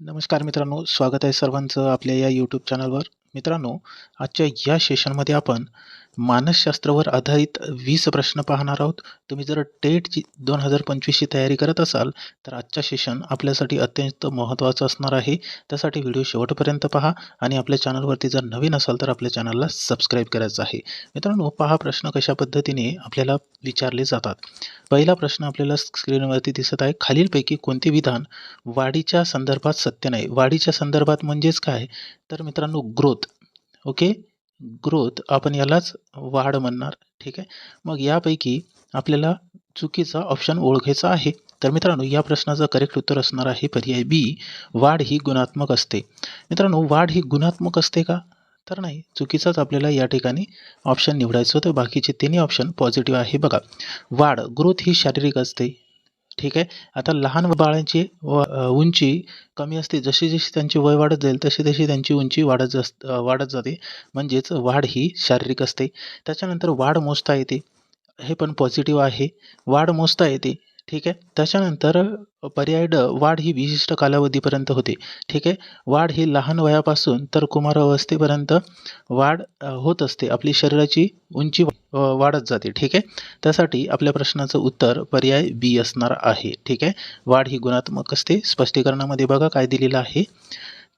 नमस्कार मित्रांनो स्वागत आहे सर्वांचं आपल्या या यूट्यूब चॅनलवर मित्रांनो आजच्या या सेशनमध्ये आपण मानसशास्त्रावर आधारित वीस प्रश्न पाहणार आहोत. तुम्ही जर टेटची दोन हजार पंचवीसची तयारी करत असाल तर आजचा सेशन आपल्यासाठी अत्यंत महत्त्वाचं असणार आहे. त्यासाठी व्हिडिओ शेवटपर्यंत पहा आणि आपल्या चॅनलवरती जर नवीन असाल तर आपल्या चॅनलला सबस्क्राईब करायचं आहे. मित्रांनो पहा प्रश्न कशा पद्धतीने आपल्याला विचारले जातात. पहिला प्रश्न आपल्याला स्क्रीनवरती दिसत आहे. खालीलपैकी कोणते विधान वाढीच्या संदर्भात सत्य नाही? वाढीच्या संदर्भात म्हणजेच काय? तर मित्रांनो ग्रोथ ओके ग्रोथ आपण यालाच वाढ म्हणणार ठीक आहे? मग यापैकी आपल्याला चुकीचा ऑप्शन ओळखायचा आहे. तर मित्रांनो या प्रश्नाचं करेक्ट उत्तर असणार आहे पर्याय बी वाढ ही गुणात्मक असते. मित्रांनो वाढ ही गुणात्मक असते का? तर नाही. चुकीचाच आपल्याला या ठिकाणी ऑप्शन निवडायचं होतं. बाकीचे तिन्ही ऑप्शन पॉझिटिव्ह आहे बघा. वाढ ग्रोथ ही शारीरिक असते. ठीक आहे? आता लहान बाळांची व उंची कमी असते. जशी जशी त्यांची वय वाढत जाईल तशी तशी त्यांची उंची वाढत जास्त वाढत जाते. म्हणजेच वाढ ही शारीरिक असते. त्याच्यानंतर वाढ मोजता येते. हे पण पॉझिटिव्ह आहे. वाढ मोजता येते. ठीक आहे? त्याच्यानंतर पर्याय ड वाढ ही विशिष्ट कालावधीपर्यंत होते. ठीक आहे? वाढ ही लहान वयापासून तर कुमारावस्थेपर्यंत वाढ होत असते. आपली शरीराची उंची वाढत जाते. ठीक आहे? त्यासाठी आपल्या प्रश्नाचं उत्तर पर्याय बी असणार आहे. ठीक आहे? वाढ ही गुणात्मक असते. स्पष्टीकरणामध्ये बघा काय दिलेलं आहे.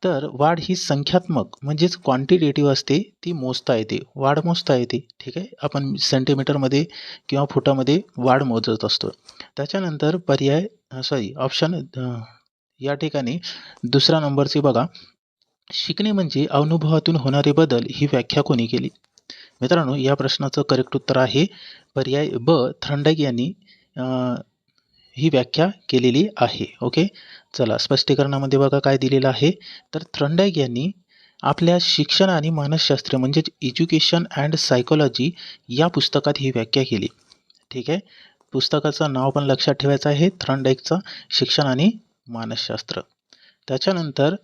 तर वाढ ही संख्यात्मक म्हणजेच क्वांटिटेटिव्ह असते ती मोजता येते वाढ मोजता येते ठीक आहे? आपण सेंटीमीटरमध्ये किंवा फुटामध्ये वाढ मोजत असतो. त्याच्यानंतर पर्याय सॉरी ऑप्शन या ठिकाणी दुसरा नंबरचे बघा. शिकणे म्हणजे अनुभवातून होणारे बदल ही व्याख्या कोणी केली? मित्रांनो या प्रश्नाचं करेक्ट उत्तर आहे पर्याय ब थ्रंडाईक यांनी ही व्याख्या केलेली आहे ओके? चला स्पष्टीकरणामध्ये बघा काय दिलेलं आहे. तर थ्रंडाईक यांनी आपल्या शिक्षण आणि मानसशास्त्र म्हणजेच एज्युकेशन अँड सायकोलॉजी या पुस्तकात ही व्याख्या केली. ठीक आहे? पुस्तकाचं नाव पण लक्षात ठेवायचं आहे थ्रंडाईकचं शिक्षण आणि मानसशास्त्र. त्याच्यानंतर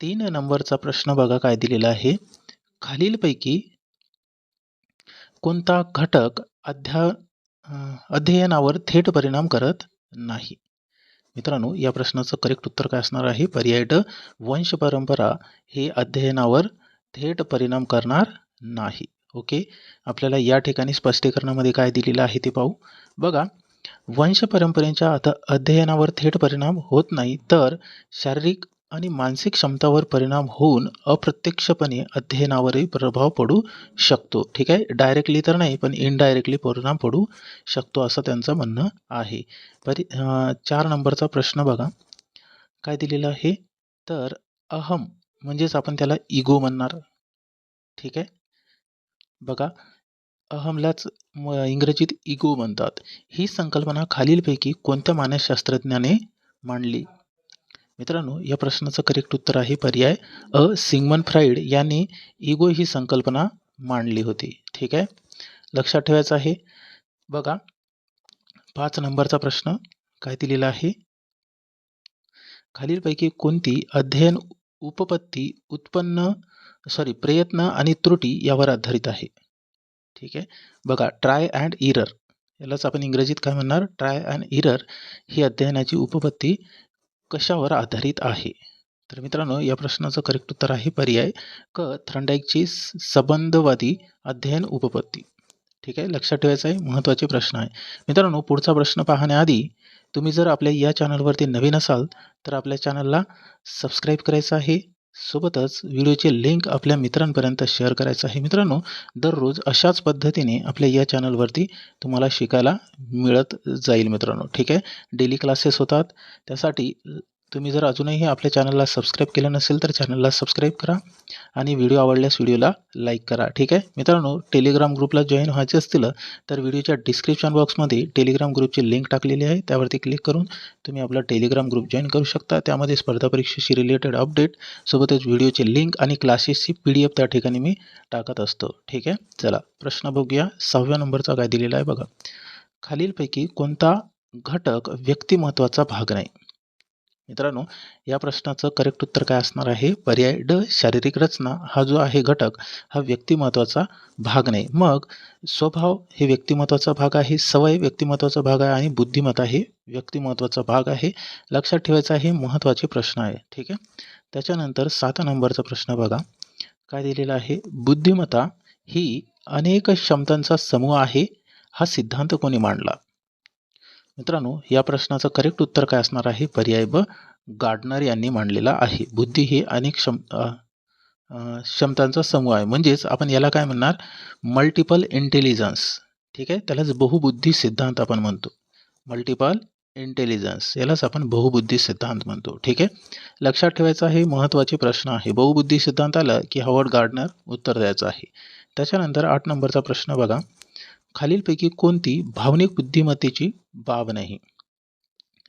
तीन नंबरचा प्रश्न बघा काय दिलेला आहे. खालीलपैकी कोणता घटक अध्या अध्ययनावर थेट परिणाम करत नाही? मित्रांनो या प्रश्नाचं करेक्ट उत्तर काय असणार आहे? पर्याय ड वंश परंपरा हे अध्ययनावर थेट परिणाम करणार नाही. ओके? आपल्याला या ठिकाणी स्पष्टीकरणामध्ये काय दिलेलं आहे ते पाहू. बघा वंश परंपरेच्या अथ अध्ययनावर थेट परिणाम होत नाही तर शारीरिक आणि मानसिक क्षमतावर परिणाम होऊन अप्रत्यक्षपणे अध्ययनावरही प्रभाव पडू शकतो. ठीक आहे? डायरेक्टली तर नाही पण इनडायरेक्टली परिणाम पडू शकतो असं त्यांचं म्हणणं आहे. परि चार नंबरचा प्रश्न बघा. काय दिलेलं आहे? तर अहम म्हणजेच आपण त्याला इगो म्हणणार. ठीक आहे? बघा. अहमलाच इंग्रजीत इगो म्हणतात. ही संकल्पना खालीलपैकी कोणत्या मानसशास्त्रज्ञाने मांडली? मित्रांनो या प्रश्नाचं करेक्ट उत्तर आहे पर्याय अ. सिंगमन फ्राईड यांनी इगो ही संकल्पना मांडली होती. ठीक आहे? लक्षात ठेवायचं आहे. बघा पाच नंबरचा प्रश्न काय दिलेला आहे? खालीलपैकी कोणती अध्ययन उपपत्ती उत्पन्न सॉरी प्रयत्न आणि त्रुटी यावर आधारित आहे? ठीक आहे? बघा ट्राय अँड इरर. यालाच आपण इंग्रजीत काय म्हणणार? ट्राय अँड इरर ही अध्ययनाची उपपत्ती कशावर आधारित आहे? तर मित्रांनो या प्रश्नाचं करेक्ट उत्तर आहे पर्याय क थ्रंडाईकची स- संबंधवादी अध्ययन उपपत्ती. ठीक आहे? लक्षात ठेवायचं आहे महत्त्वाचे प्रश्न आहे. मित्रांनो पुढचा प्रश्न पाहण्याआधी तुम्ही जर आपल्या या चॅनलवरती नवीन असाल तर आपल्या चॅनलला सबस्क्राईब करायचं आहे. सोबतच व्हिडिओचे लिंक आपल्या मित्रांपर्यंत शेअर करायचं आहे. मित्रांनो दररोज अशाच पद्धतीने आपल्या या चॅनलवरती तुम्हाला शिकायला मिळत जाईल मित्रांनो. ठीक आहे? डेली क्लासेस होतात. त्यासाठी तुम्ही जर अजूनही आपल्या चॅनलला सबस्क्राईब केलं नसेल तर चॅनलला सबस्क्राईब करा आणि व्हिडिओ आवडल्यास व्हिडिओला लाईक करा ठीक आहे? मित्रांनो टेलिग्राम ग्रुपला जॉईन व्हायचे असतील तर व्हिडिओच्या डिस्क्रिप्शन बॉक्समध्ये टेलिग्राम ग्रुपची लिंक टाकलेली आहे. त्यावरती क्लिक करून तुम्ही आपला टेलिग्राम ग्रुप जॉईन करू शकता. त्यामध्ये स्पर्धा परीक्षेशी रिलेटेड अपडेट सोबतच व्हिडिओचे लिंक आणि क्लासेसची पी डी एफ त्या ठिकाणी मी टाकत असतो ठीक आहे? चला प्रश्न बघूया. सहाव्या नंबरचा काय दिलेला आहे बघा. खालीलपैकी कोणता घटक व्यक्तिमत्वाचा भाग नाही? मित्रांनो या प्रश्नाचं करेक्ट उत्तर काय असणार आहे? पर्याय ड शारीरिक रचना हा जो आहे घटक हा व्यक्तिमत्वाचा भाग नाही. मग स्वभाव हे व्यक्तिमत्वाचा भाग आहे सवय व्यक्तिमत्वाचा भाग आहे आणि बुद्धिमत्ता हे व्यक्तिमत्वाचा भाग आहे. लक्षात ठेवायचा हे महत्त्वाचे प्रश्न आहे ठीक आहे? त्याच्यानंतर सात नंबरचा प्रश्न बघा. काय दिलेला आहे? बुद्धिमत्ता ही अनेक क्षमतांचा समूह आहे हा सिद्धांत कोणी मांडला? मित्रांनो या प्रश्नाचं करेक्ट उत्तर काय असणार आहे? पर्याय ब गार्डनर यांनी मांडलेला आहे. बुद्धी ही अनेक क्षम क्षमतांचा समूह आहे. म्हणजेच आपण याला काय म्हणणार? मल्टिपल इंटेलिजन्स ठीक आहे? त्यालाच बहुबुद्धी सिद्धांत आपण म्हणतो. मल्टिपल इंटेलिजन्स यालाच आपण बहुबुद्धी सिद्धांत म्हणतो. ठीक आहे? लक्षात ठेवायचा हे महत्त्वाचे प्रश्न आहे. बहुबुद्धी सिद्धांत आला की हॉवर्ड गार्डनर उत्तर द्यायचं आहे. त्याच्यानंतर आठ नंबरचा प्रश्न बघा. खालीलपैकी कोणती भावनिक बुद्धिमत्तेची बाब नाही?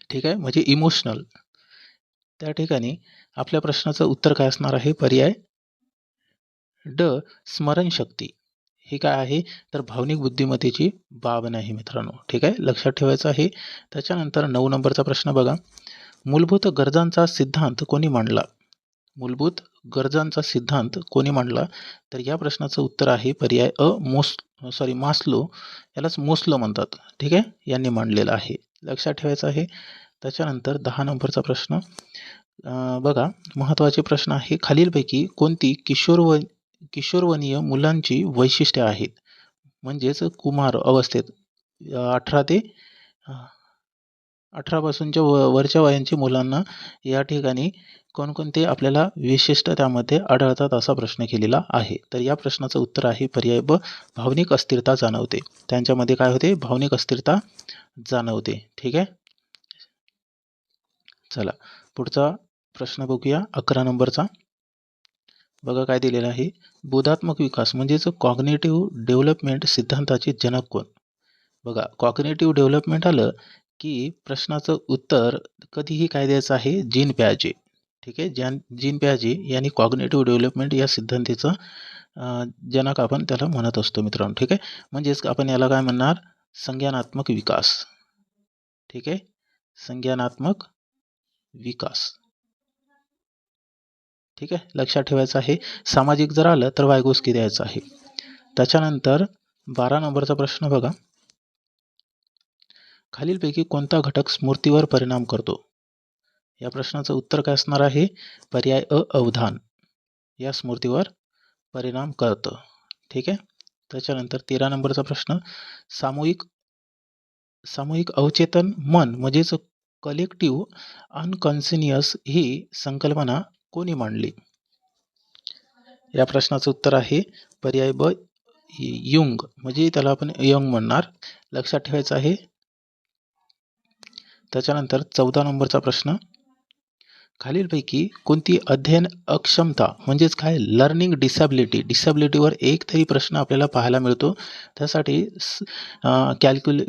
ठीक आहे? म्हणजे इमोशनल त्या ठिकाणी आपल्या प्रश्नाचं उत्तर काय असणार आहे? पर्याय ड. स्मरणशक्ती. हे काय आहे? तर भावनिक बुद्धिमत्तेची बाब नाही मित्रांनो. ठीक आहे? लक्षात ठेवायचं आहे. त्याच्यानंतर नऊ नंबरचा प्रश्न बघा. मूलभूत गरजांचा सिद्धांत कोणी मांडला? मूलभूत गरजांचा सिद्धांत कोणी मांडला? तर या प्रश्नाचं उत्तर आहे पर्याय अ मोस सॉरी मास्लो. यालाच मोस्लो म्हणतात. ठीक आहे? यांनी मांडलेलं आहे. लक्षात ठेवायचं आहे. त्याच्यानंतर दहा नंबरचा प्रश्न. बघा. महत्त्वाचे प्रश्न आहे. खालीलपैकी कोणती किशोरव किशोरवनीय मुलांची वैशिष्ट्ये आहेत? म्हणजेच कुमार अवस्थेत अठरा ते अठरापासूनच्या व वरच्या वयांच्या मुलांना या ठिकाणी कोणकोणते आपल्याला विशिष्ट त्यामध्ये आढळतात असा प्रश्न केलेला आहे? तर या प्रश्नाचं उत्तर आहे पर्याय ब भावनिक अस्थिरता जाणवते. त्यांच्यामध्ये काय होते? भावनिक अस्थिरता जाणवते. ठीक आहे? चला पुढचा प्रश्न बघूया अकरा नंबरचा. बघा काय दिलेलं आहे. बोधात्मक विकास म्हणजेच कॉग्नेटिव्ह डेव्हलपमेंट सिद्धांताचे जनक कोण? बघा कॉग्नेटिव्ह डेव्हलपमेंट आलं की प्रश्नाचं उत्तर कधीही काय द्यायचं आहे? जीन प्याजे ठीक आहे? ज्यान जीन प्याजी यांनी कॉग्नेटिव्ह डेव्हलपमेंट या सिद्धांतीचं जनक आपण त्याला म्हणत असतो मित्रांनो ठीक आहे? म्हणजेच आपण याला काय म्हणणार? संज्ञानात्मक विकास. ठीक आहे? संज्ञानात्मक विकास. ठीक आहे? लक्षात ठेवायचं आहे. सामाजिक जर आलं तर वायगोस्की द्यायचं आहे? त्याच्यानंतर बारा नंबरचा प्रश्न बघा. खालीलपैकी कोणता घटक स्मृतीवर परिणाम करतो? या प्रश्नाचं उत्तर काय असणार आहे? पर्याय अ अवधान. या स्मृतीवर परिणाम करतं. ठीक आहे? त्याच्यानंतर तेरा नंबरचा प्रश्न. सामूहिक सामूहिक अवचेतन मन म्हणजेच कलेक्टिव्ह अनकॉन्सिनियस ही संकल्पना कोणी मांडली? या प्रश्नाचं उत्तर आहे पर्याय ब युंग. म्हणजे त्याला आपण यंग म्हणणार. लक्षात ठेवायचं आहे. त्याच्यानंतर चौदा नंबरचा प्रश्न. खालीलपैकी कोणती अध्ययन अक्षमता म्हणजेच काय लर्निंग डिसॅबिलिटी डिसॅबिलिटीवर एक तरी प्रश्न आपल्याला पाहायला मिळतो. त्यासाठी कॅल्क्युल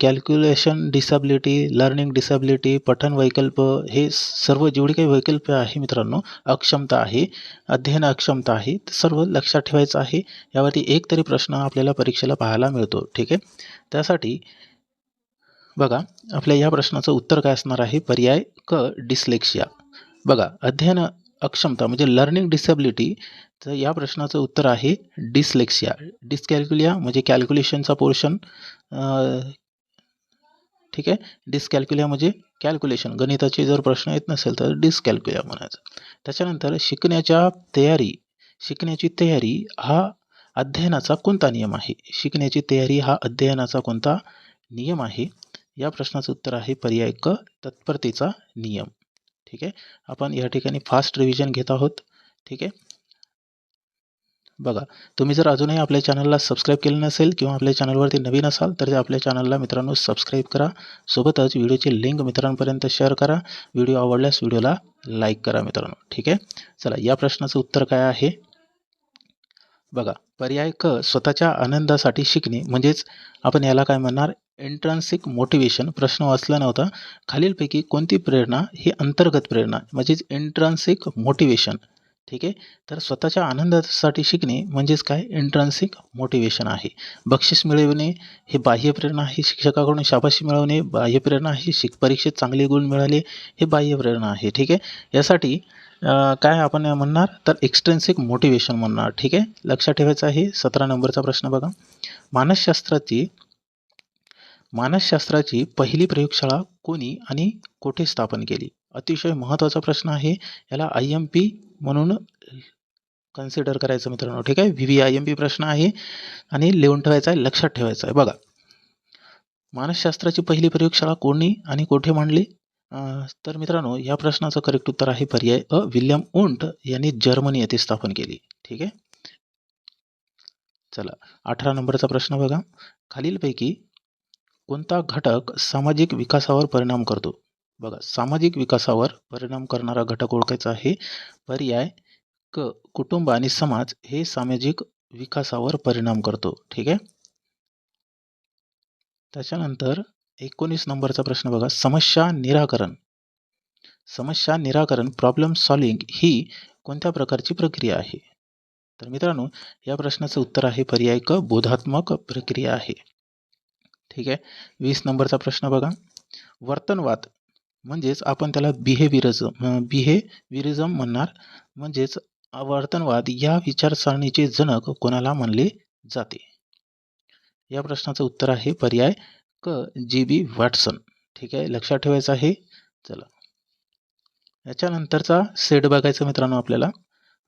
कॅल्क्युलेशन डिसॅबिलिटी लर्निंग डिसॅबिलिटी पठन वैकल्प हे सर्व जेवढे काही वैकल्प आहे मित्रांनो अक्षमता आहे अध्ययन अक्षमता आहे सर्व लक्षात ठेवायचं आहे. यावरती एक तरी प्रश्न आपल्याला परीक्षेला पाहायला मिळतो ठीक आहे? त्यासाठी बघा आपल्या या प्रश्नाचं उत्तर काय असणार आहे? पर्याय क डिस्लेक्शिया बघा अध्ययन अक्षमता म्हणजे लर्निंग डिसॅबिलिटी तर या प्रश्नाचं उत्तर आहे डिसलेक्सिया डिस्कॅल्क्युलिया म्हणजे कॅल्क्युलेशनचा पोर्शन ठीक आहे? डिस्कॅल्क्युलिया म्हणजे कॅल्क्युलेशन गणिताचे जर प्रश्न येत नसेल तर डिस्कॅल्क्युलिया म्हणायचं. त्याच्यानंतर शिकण्याच्या तयारी. शिकण्याची तयारी हा अध्ययनाचा कोणता नियम आहे? शिकण्याची तयारी हा अध्ययनाचा कोणता नियम आहे? या प्रश्नाचं उत्तर आहे पर्याय क तत्परतेचा नियम. ठीक आहे? आपण या ठिकाणी फास्ट रिव्हिजन घेत आहोत. ठीक आहे? बघा तुम्ही जर अजूनही आपल्या चॅनलला सबस्क्राईब केलं नसेल किंवा आपल्या चॅनलवरती नवीन असाल तर आपल्या चॅनलला मित्रांनो सबस्क्राईब करा. सोबतच व्हिडिओची लिंक मित्रांपर्यंत शेअर करा. व्हिडिओ आवडल्यास व्हिडिओला लाईक करा मित्रांनो. ठीक आहे? चला या प्रश्नाचं उत्तर काय आहे? बघा पर्याय क स्वतःच्या आनंदासाठी शिकणे म्हणजेच आपण याला काय म्हणणार? इंट्रान्सिक मोटिवेशन प्रश्न वाचला नव्हता. खालीलपैकी कोणती प्रेरणा ही अंतर्गत प्रेरणा म्हणजेच इंट्रान्सिक मोटिवेशन ठीक आहे? तर स्वतःच्या आनंदासाठी शिकणे म्हणजेच काय? इंट्रान्सिक मोटिवेशन आहे. बक्षीस मिळवणे हे बाह्य प्रेरणा आहे शिक्षकाकडून शाबाशी मिळवणे बाह्य प्रेरणा आहे शिक परीक्षेत चांगले गुण मिळाले हे बाह्य प्रेरणा आहे. ठीक आहे? यासाठी काय आपण म्हणणार? तर एक्स्ट्रेन्सिक मोटिवेशन म्हणणार. ठीक आहे? लक्षात ठेवायचं आहे. सतरा नंबरचा प्रश्न बघा. मानसशास्त्राची मानसशास्त्राची पहिली प्रयोगशाळा कोणी आणि कोठे स्थापन केली? अतिशय महत्त्वाचा प्रश्न आहे. याला आय एम पी म्हणून कन्सिडर करायचं मित्रांनो ठीक आहे? V V I M P प्रश्न आहे आणि लिहून ठेवायचा आहे लक्षात ठेवायचा आहे. बघा. मानसशास्त्राची पहिली प्रयोगशाळा कोणी आणि कोठे मांडली? तर मित्रांनो या प्रश्नाचं करेक्ट उत्तर आहे पर्याय अ. विल्यम उंट यांनी जर्मनी येथे स्थापन केली ठीक आहे? चला अठरा नंबरचा प्रश्न बघा. खालीलपैकी कोणता घटक सामाजिक विकासावर परिणाम करतो? बघा सामाजिक विकासावर परिणाम करणारा घटक ओळखायचा आहे पर्याय क कुटुंब आणि समाज हे सामाजिक विकासावर परिणाम करतो. ठीक आहे? त्याच्यानंतर एकोणीस नंबरचा प्रश्न बघा समस्या निराकरण. समस्या निराकरण प्रॉब्लेम सॉल्विंग ही कोणत्या प्रकारची प्रक्रिया आहे? तर मित्रांनो या प्रश्नाचं उत्तर आहे पर्याय क बोधात्मक प्रक्रिया आहे. ठीक आहे? वीस नंबरचा प्रश्न बघा. वर्तनवाद म्हणजेच आपण त्याला बिहेविरिझम बिहेविरिझम म्हणणार. म्हणजेच वर्तनवाद या विचारसरणीचे जनक कोणाला मानले जाते? या प्रश्नाचं उत्तर आहे पर्याय क. जी. बी. वॅटसन. ठीक आहे? लक्षात ठेवायचं आहे? चला. याच्यानंतरचा सेट बघायचा मित्रांनो आपल्याला.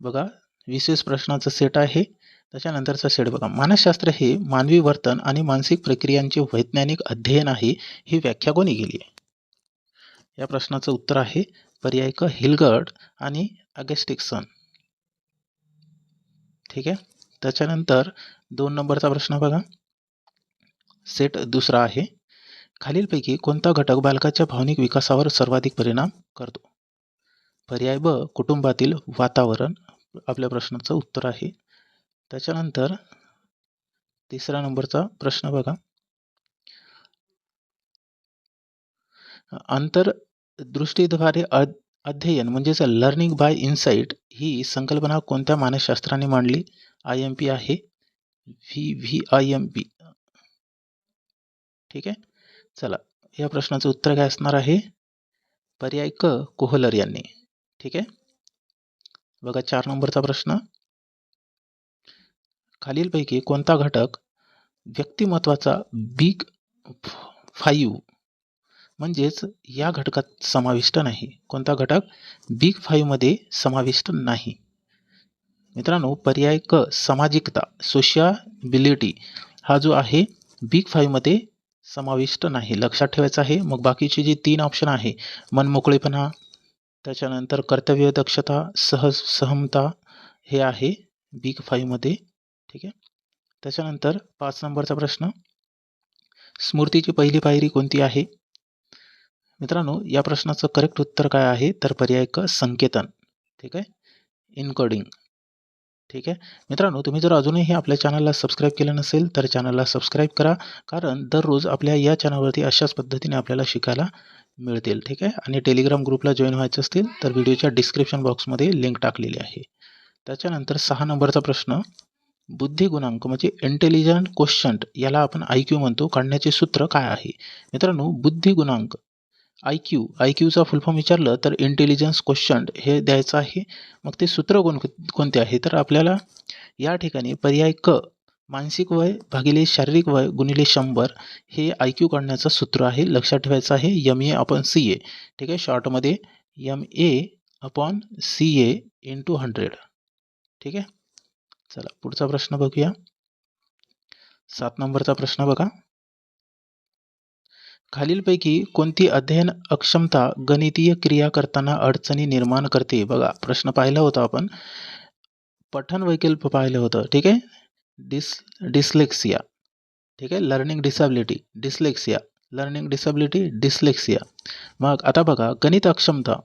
बघा विशेष प्रश्नाचा सेट आहे. त्याच्यानंतरचा शेड बघा. मानसशास्त्र हे मानवी वर्तन आणि मानसिक प्रक्रियांचे वैज्ञानिक अध्ययन आहे ही व्याख्या कोणी केली आहे? या प्रश्नाचं उत्तर आहे पर्याय क हिलगर्ड आणि अगेस्टिक्सन ठीक आहे? त्याच्यानंतर दोन नंबरचा प्रश्न बघा. सेट दुसरा आहे. खालीलपैकी कोणता घटक बालकाच्या भावनिक विकासावर सर्वाधिक परिणाम करतो? पर्याय ब कुटुंबातील वातावरण आपल्या प्रश्नाचं उत्तर आहे. त्याच्यानंतर तिसरा नंबरचा प्रश्न बघा. आंतरदृष्टीद्वारे अध्ययन म्हणजेच लर्निंग बाय इन्साईट ही संकल्पना कोणत्या मानसशास्त्राने मांडली? आय एम पी आहे. V V I M P ठीक आहे? चला या प्रश्नाचं उत्तर काय असणार आहे? पर्याय क. कोहलर यांनी. ठीक आहे? बघा चार नंबरचा प्रश्न. खालीलपैकी कोणता घटक व्यक्तिमत्वाचा बिग फाईव्ह म्हणजेच या घटकात समाविष्ट नाही? कोणता घटक बिग फाईव्हमध्ये समाविष्ट नाही? मित्रांनो पर्याय क सामाजिकता सोशियाबिलिटी हा जो आहे बिग फाईव्हमध्ये समाविष्ट नाही. लक्षात ठेवायचं आहे मग बाकीचे जे तीन ऑप्शन आहे मनमोकळेपणा त्याच्यानंतर कर्तव्य दक्षता सहमता हे आहे बिग फाईव्हमध्ये ठीक आहे? त्याच्यानंतर पाच नंबरचा प्रश्न. स्मृतीची पहिली पायरी कोणती आहे? मित्रांनो या प्रश्नाचं करेक्ट उत्तर काय आहे? तर पर्याय क संकेतन. ठीक आहे? इनकोडिंग ठीक आहे? मित्रांनो तुम्ही जर अजूनही आपल्या चॅनलला सबस्क्राईब केलं नसेल तर चॅनलला सबस्क्राईब करा. कारण दररोज आपल्या या चॅनलवरती अशाच पद्धतीने आपल्याला शिकायला मिळतील. ठीक आहे? आणि टेलिग्राम ग्रुपला जॉईन व्हायचं असतील तर व्हिडिओच्या डिस्क्रिप्शन बॉक्समध्ये लिंक टाकलेली आहे. त्याच्यानंतर सहा नंबरचा प्रश्न. बुद्धी गुणांक म्हणजे इंटेलिजंट क्वेश्चंट याला आपण आय क्यू म्हणतो. काढण्याचे सूत्र काय आहे? मित्रांनो बुद्धी गुणांक. आय क्यू आय क्यूचा फुल फॉर्म विचारलं तर इंटेलिजन्स क्वेश्चन हे द्यायचं आहे. मग ते सूत्र कोण कोणते आहे? तर आपल्याला या ठिकाणी पर्याय क मानसिक वय भागिले शारीरिक वय गुणिले शंभर हे आय क्यू काढण्याचं सूत्र आहे. लक्षात ठेवायचं आहे M A upon C A ठीक आहे? शॉर्टमध्ये M A upon C A into hundred ठीक आहे? चला पुढचा प्रश्न बघूया. सात नंबरचा प्रश्न बघा. खालीलपैकी कोणती अध्ययन अक्षमता गणितीय क्रिया करताना अडचणी निर्माण करते? बघा प्रश्न पाहिला होता आपण. पठन वैकल्प पाहिलं होतं ठीक आहे? डिस डिस्लेक्सिया ठीक आहे? Learning disability dyslexia learning disability dyslexia. मग आता बघा गणित अक्षमता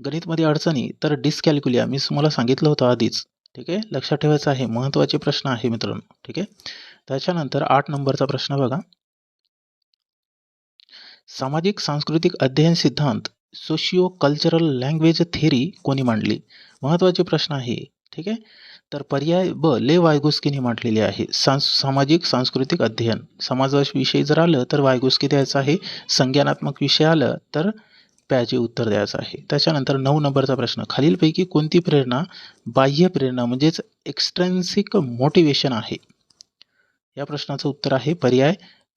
गणितमध्ये अडचणी तर डिस्कॅल्क्युलिया मी तुम्हाला सांगितलं होतं आधीच. ठीक आहे? लक्षात ठेवायचं आहे. महत्त्वाचे प्रश्न आहे मित्रांनो. ठीक आहे? त्याच्यानंतर आठ नंबरचा प्रश्न बघा. सामाजिक सांस्कृतिक अध्ययन सिद्धांत सोशिओ कल्चरल लँग्वेज थेरी कोणी मांडली? महत्त्वाचे प्रश्न आहे. ठीक आहे? तर पर्याय ब ले वायगुस्कीने मांडलेले आहे. सांस सामाजिक सांस्कृतिक अध्ययन. समाजाविषयी जर आलं तर वायगुस्की द्यायचं आहे. संज्ञानात्मक विषय आलं तर पॅचे उत्तर द्यायचं आहे. त्याच्यानंतर नऊ नंबरचा प्रश्न. खालीलपैकी कोणती प्रेरणा बाह्य प्रेरणा म्हणजेच एक्स्ट्रेन्सिक मोटिवेशन आहे? या प्रश्नाचं उत्तर आहे पर्याय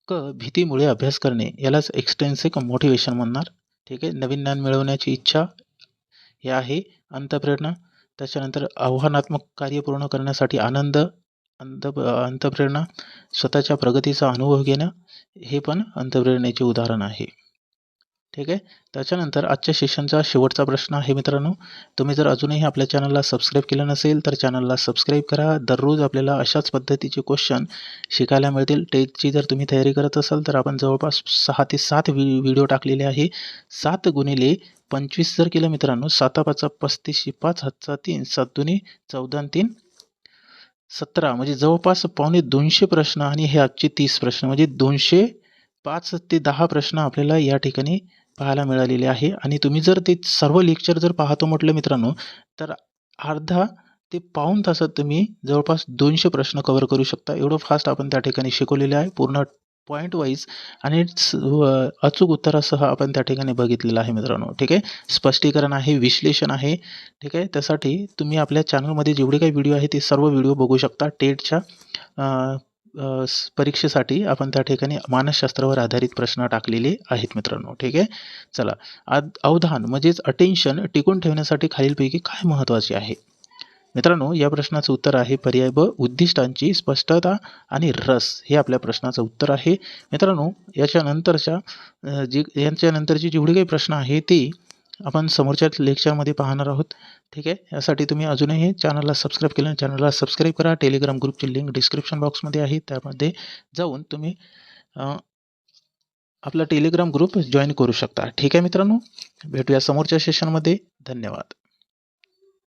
क भीतीमुळे अभ्यास करणे. यालाच एक्स्टेन्सिक मोटिवेशन म्हणणार. ठीक आहे? नवीन ज्ञान मिळवण्याची इच्छा हे आहे अंतप्रेरणा. त्याच्यानंतर आव्हानात्मक कार्य पूर्ण करण्यासाठी आनंद अंत अंतप्रेरणा स्वतःच्या प्रगतीचा अनुभव घेणं. हे पण अंतप्रेरणेचे उदाहरण आहे. ठीक आहे? त्याच्यानंतर आजच्या सेशनचा शेवटचा प्रश्न आहे मित्रांनो. तुम्ही जर अजूनही आपल्या चॅनलला सबस्क्राईब केलं नसेल तर चॅनलला सबस्क्राईब करा. दररोज आपल्याला अशाच पद्धतीचे क्वेश्चन शिकायला मिळतील. टेटची जर तुम्ही तयारी करत असाल तर आपण जवळपास सहा ते सात व्हि व्हिडिओ टाकलेले आहे. सात गुणिले पंचवीस जर केलं मित्रांनो साता पाचा पस्तीसशे पाच हातचा तीन सात दुनी चौदा तीन सतरा. म्हणजे जवळपास पावणे दोनशे प्रश्न आणि हे आजचे तीस प्रश्न. म्हणजे दोनशे पाच ते दहा प्रश्न आपल्याला या ठिकाणी पाहायला मिळालेले आहे. आणि तुम्ही जर ते सर्व लेक्चर जर पाहतो म्हटलं मित्रांनो तर अर्धा ते पाऊण तासात तुम्ही जवळपास दोनशे प्रश्न कवर करू शकता. एवढं फास्ट आपण त्या ठिकाणी शिकवलेलं आहे. पूर्ण पॉईंट वाईज आणि अचूक उत्तरासह आपण त्या ठिकाणी बघितलेलं आहे मित्रांनो. ठीक आहे? स्पष्टीकरण आहे विश्लेषण आहे. ठीक आहे? त्यासाठी तुम्ही आपल्या चॅनलमध्ये जेवढे काही व्हिडिओ आहे ते सर्व व्हिडिओ बघू शकता. टेटच्या परीक्षेसाठी आपण त्या ठिकाणी मानसशास्त्रावर आधारित प्रश्न टाकलेले आहेत मित्रांनो ठीक आहे? चला आद अवधान म्हणजेच अटेन्शन टिकून ठेवण्यासाठी खालीलपैकी काय महत्त्वाचे आहे? मित्रांनो या प्रश्नाचं उत्तर आहे पर्याय ब उद्दिष्टांची स्पष्टता आणि रस. हे आपल्या प्रश्नाचं उत्तर आहे. मित्रांनो याच्यानंतरच्या जी यांच्यानंतरची जेवढी काही प्रश्न आहे ते आपण समोरच्या लेक्चरमध्ये पाहणार आहोत. ठीक आहे? यासाठी तुम्ही अजूनही चॅनलला सबस्क्राईब केलं चॅनलला सबस्क्राईब करा. टेलिग्राम ग्रुपची लिंक डिस्क्रिप्शन बॉक्समध्ये आहे. त्यामध्ये जाऊन तुम्ही आपला टेलिग्राम ग्रुप जॉईन करू शकता. ठीक आहे मित्रांनो? भेटूया समोरच्या सेशनमध्ये धन्यवाद.